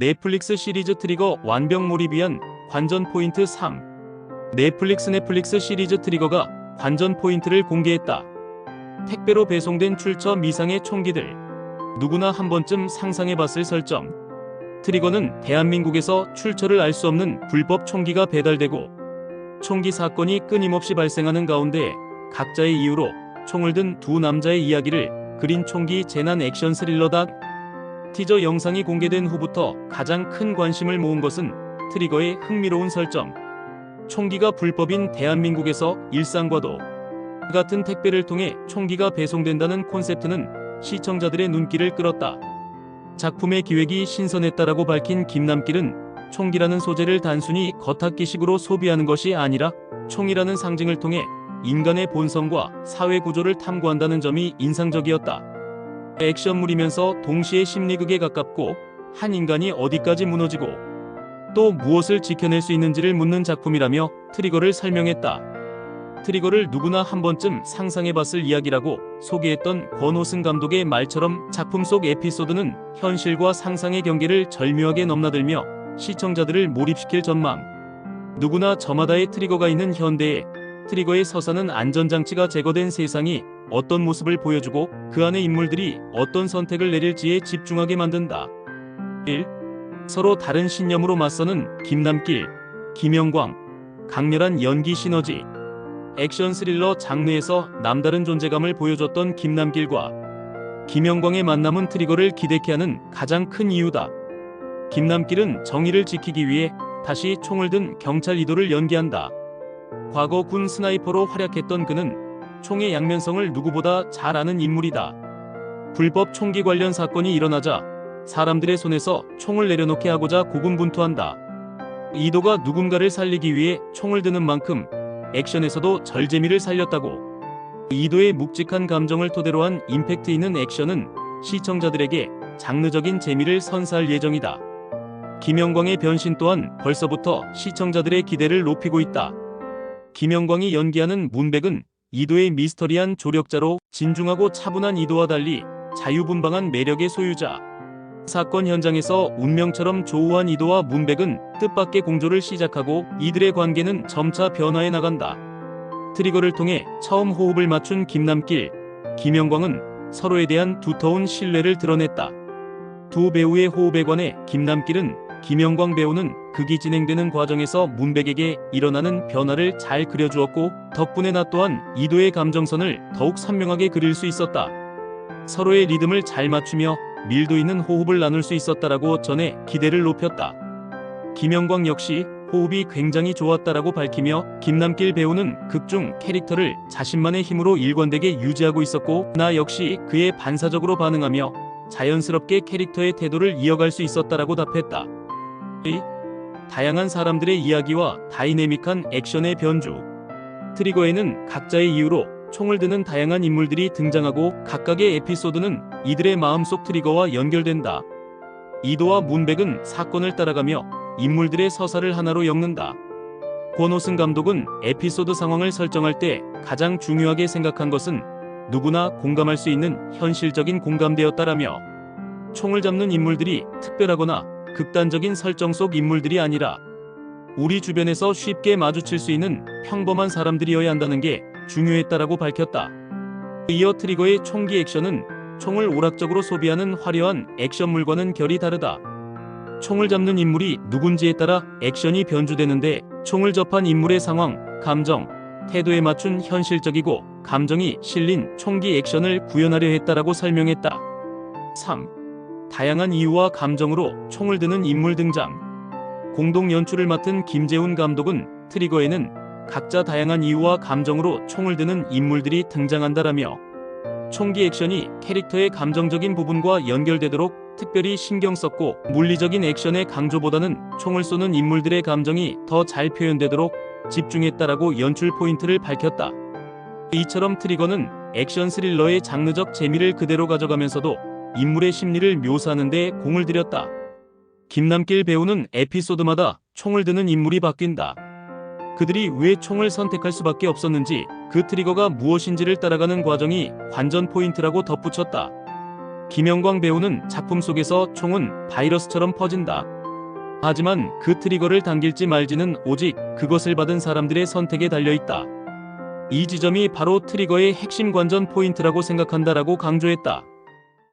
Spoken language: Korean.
넷플릭스 시리즈 트리거 완벽 몰입이한 관전 포인트 3. 넷플릭스 넷플릭스 시리즈 트리거가 관전 포인트를 공개했다. 택배로 배송된 출처 미상의 총기들. 누구나 한 번쯤 상상해봤을 설정. 트리거는 대한민국에서 출처를 알 수 없는 불법 총기가 배달되고 총기 사건이 끊임없이 발생하는 가운데 각자의 이유로 총을 든 두 남자의 이야기를 그린 총기 재난 액션 스릴러다. 티저 영상이 공개된 후부터 가장 큰 관심을 모은 것은 트리거의 흥미로운 설정. 총기가 불법인 대한민국에서 일상과도 같은 택배를 통해 총기가 배송된다는 콘셉트는 시청자들의 눈길을 끌었다. 작품의 기획이 신선했다라고 밝힌 김남길은 총기라는 소재를 단순히 겉핥기식으로 소비하는 것이 아니라 총이라는 상징을 통해 인간의 본성과 사회 구조를 탐구한다는 점이 인상적이었다. 액션물이면서 동시에 심리극에 가깝고 한 인간이 어디까지 무너지고 또 무엇을 지켜낼 수 있는지를 묻는 작품이라며 트리거를 설명했다. 트리거를 누구나 한 번쯤 상상해봤을 이야기라고 소개했던 권호승 감독의 말처럼 작품 속 에피소드는 현실과 상상의 경계를 절묘하게 넘나들며 시청자들을 몰입시킬 전망. 누구나 저마다의 트리거가 있는 현대에 트리거의 서사는 안전장치가 제거된 세상이 어떤 모습을 보여주고 그 안의 인물들이 어떤 선택을 내릴지에 집중하게 만든다. 1. 서로 다른 신념으로 맞서는 김남길, 김영광, 강렬한 연기 시너지. 액션 스릴러 장르에서 남다른 존재감을 보여줬던 김남길과 김영광의 만남은 트리거를 기대케 하는 가장 큰 이유다. 김남길은 정의를 지키기 위해 다시 총을 든 경찰 이도를 연기한다. 과거 군 스나이퍼로 활약했던 그는 총의 양면성을 누구보다 잘 아는 인물이다. 불법 총기 관련 사건이 일어나자 사람들의 손에서 총을 내려놓게 하고자 고군분투한다. 이도가 누군가를 살리기 위해 총을 드는 만큼 액션에서도 절재미를 살렸다고. 이도의 묵직한 감정을 토대로 한 임팩트 있는 액션은 시청자들에게 장르적인 재미를 선사할 예정이다. 김영광의 변신 또한 벌써부터 시청자들의 기대를 높이고 있다. 김영광이 연기하는 문백은 이도의 미스터리한 조력자로 진중하고 차분한 이도와 달리 자유분방한 매력의 소유자. 사건 현장에서 운명처럼 조우한 이도와 문백은 뜻밖의 공조를 시작하고 이들의 관계는 점차 변화해 나간다. 트리거를 통해 처음 호흡을 맞춘 김남길, 김영광은 서로에 대한 두터운 신뢰를 드러냈다. 두 배우의 호흡에 관해 김남길은 김영광 배우는 극이 진행되는 과정에서 문백에게 일어나는 변화를 잘 그려주었고 덕분에 나 또한 이도의 감정선을 더욱 선명하게 그릴 수 있었다. 서로의 리듬을 잘 맞추며 밀도 있는 호흡을 나눌 수 있었다라고 전해 기대를 높였다. 김영광 역시 호흡이 굉장히 좋았다라고 밝히며 김남길 배우는 극중 캐릭터를 자신만의 힘으로 일관되게 유지하고 있었고 나 역시 그에 반사적으로 반응하며 자연스럽게 캐릭터의 태도를 이어갈 수 있었다라고 답했다. 이 다양한 사람들의 이야기와 다이내믹한 액션의 변주. 트리거에는 각자의 이유로 총을 드는 다양한 인물들이 등장하고 각각의 에피소드는 이들의 마음속 트리거와 연결된다. 이도와 문백은 사건을 따라가며 인물들의 서사를 하나로 엮는다. 권호승 감독은 에피소드 상황을 설정할 때 가장 중요하게 생각한 것은 누구나 공감할 수 있는 현실적인 공감대였다라며 총을 잡는 인물들이 특별하거나 극단적인 설정 속 인물들이 아니라 우리 주변에서 쉽게 마주칠 수 있는 평범한 사람들이어야 한다는 게 중요했다라고 밝혔다. 이어 트리거의 총기 액션은 총을 오락적으로 소비하는 화려한 액션 물과는 결이 다르다. 총을 잡는 인물이 누군지에 따라 액션이 변주되는데 총을 접한 인물의 상황, 감정, 태도에 맞춘 현실적이고 감정이 실린 총기 액션을 구현하려 했다라고 설명했다. 3. 다양한 이유와 감정으로 총을 드는 인물 등장. 공동 연출을 맡은 김재훈 감독은 트리거에는 각자 다양한 이유와 감정으로 총을 드는 인물들이 등장한다라며 총기 액션이 캐릭터의 감정적인 부분과 연결되도록 특별히 신경 썼고 물리적인 액션의 강조보다는 총을 쏘는 인물들의 감정이 더 잘 표현되도록 집중했다라고 연출 포인트를 밝혔다. 이처럼 트리거는 액션 스릴러의 장르적 재미를 그대로 가져가면서도 인물의 심리를 묘사하는 데 공을 들였다. 김남길 배우는 에피소드마다 총을 드는 인물이 바뀐다. 그들이 왜 총을 선택할 수밖에 없었는지 그 트리거가 무엇인지를 따라가는 과정이 관전 포인트라고 덧붙였다. 김영광 배우는 작품 속에서 총은 바이러스처럼 퍼진다. 하지만 그 트리거를 당길지 말지는 오직 그것을 받은 사람들의 선택에 달려 있다. 이 지점이 바로 트리거의 핵심 관전 포인트라고 생각한다라고 강조했다.